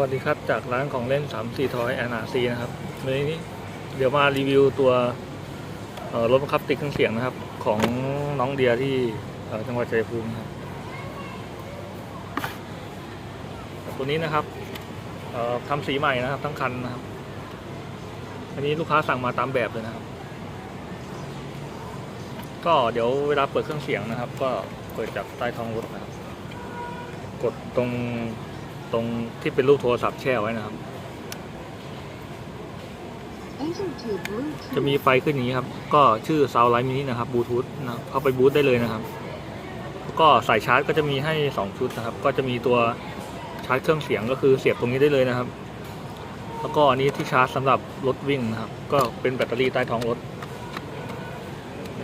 วัสดีครับ จากร้านของเล่น3 4ทอยแอนอาซีนะครับวันนี้เดี๋ยวมารีวิวตัวรถบังคับติดเครื่องเสียงนะครับ ของน้องเดียที่จังหวัดชัยภูมินะครับตัวนี้นะครับทำสีใหม่นะครับ ทั้งคันนะครับ อันนี้ลูกค้าสั่งมาตามแบบเลยนะครับ ก็เดี๋ยวเวลาเปิดเครื่องเสียงนะครับ ก็เปิดจากใต้ท้องรถนะครับ กดตรง ตรงที่เป็นรูปโทรศัพท์แช่ไว้นะครับ Enter to Bluetooth. จะมีไฟขึ้นอย่างนี้ครับ ก็ชื่อ Sound Light Mini นะครับบลูทูธนะครับเข้าไปบูตได้เลยนะครับแล้วก็สายชาร์จก็จะมีให้ 2 ชุดนะครับ ก็จะมีตัวชาร์จเครื่องเสียงก็คือเสียบตรงนี้ได้เลยนะครับ แล้วก็อันนี้ที่ชาร์จสำหรับรถวิ่งนะครับ ก็เป็นแบตเตอรี่ใต้ท้องรถ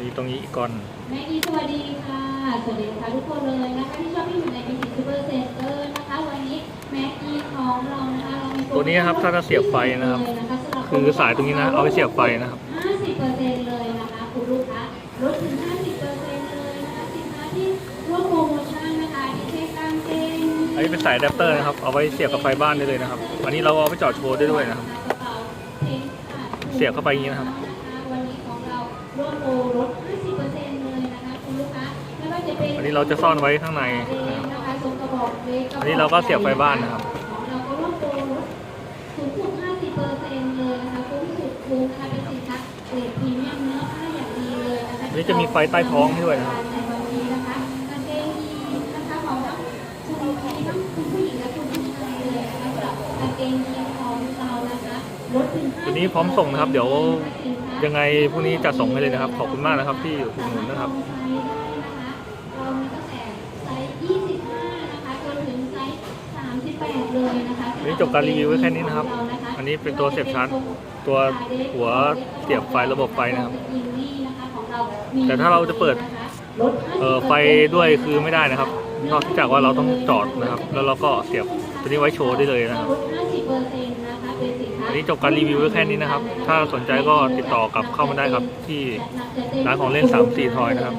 มีตรงนี้อีกก้อนแม่อีสวัสดีค่ะ สวัสดีค่ะทุกคนเลยนะคะที่ชอบที่อยู่ใน ตัวนี้นะครับถ้าจะเสียบไฟนะครับ คือสายตรงนี้นะ เอาไปเสียบไฟนะครับ50%เลยนะคะคุณลูกค้าลดถึง 50%เลยนะคะสินค้าที่ร่วมโปรโมชั่นนะคะที่เช็คกางเกงอันนี้เป็นสายอะแดปเตอร์นะครับ เอาไว้เสียบกับไฟบ้านได้เลยนะครับ อันนี้เราเอาไปจอดโชว์ได้ด้วยนะครับกระเป๋าเพนค่ะเสียบเข้าไปอย่างนี้นะครับ วันนี้ของเราร่วมโปรลด 50%เลยนะคะคุณลูกค้าไม่ว่าจะเป็นอันนี้เราจะซ่อนไว้ข้างในนะครับนะคะทรงกระบอกเล็กกะบกอันนี้เราก็เสียบไฟบ้านนะครับ ของเราก็ร่วมโปรลดสูงสุด 50%เลยนะคะ คุ้มสุดคุ้มนะคะเป็นสินค้าเกรดพรีเมียมเนื้อผ้าอย่างดีเลยนะคะอันนี้จะมีไฟใต้ท้องให้ด้วยนะครับในวันนี้นะคะกางเกงยีนนะคะของทั้งคุณพี่ทั้งคุณผู้หญิงและคุณผู้ชายเลยนะคะสำหรับกางเกงยีนของเรานะคะลดถึงตัวนี้พร้อมส่งนะครับ เดี๋ยวยังไงพรุ่งนี้จะส่งให้เลยนะครับ ขอบคุณมากนะครับที่อุดหนุนนะครับ เรามีตั้งแต่ไซส์25นะคะจนถึงไซส์38เลยนะคะวันนี้จบการรีวิวไว้แค่นี้นะครับอั นนี้เป็นตัวเสียบชาร์จตัวหัวเสียบไฟระบบไฟนะครับ แต่ถ้าเราจะเปิดเออไฟด้วยคือไม่ได้นะครับ นอกจากว่าเราต้องจอดนะครับ แล้วเราก็เสียบตัวนี้ไว้โชว์ได้เลยนะครับอันนี้จบการรีวิวแค่นี้นะครับ ถ้าสนใจก็ติดต่อกับเข้ามาได้ครับ ที่ร้านของเล่น 3 4 ทอยนะครับ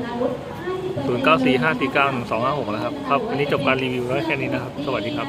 0 9 4 5 4 9 1 2 5 6 นะครับ ครับอันนี้จบการรีวิวไว้แค่นี้นะครับ สวัสดีครับ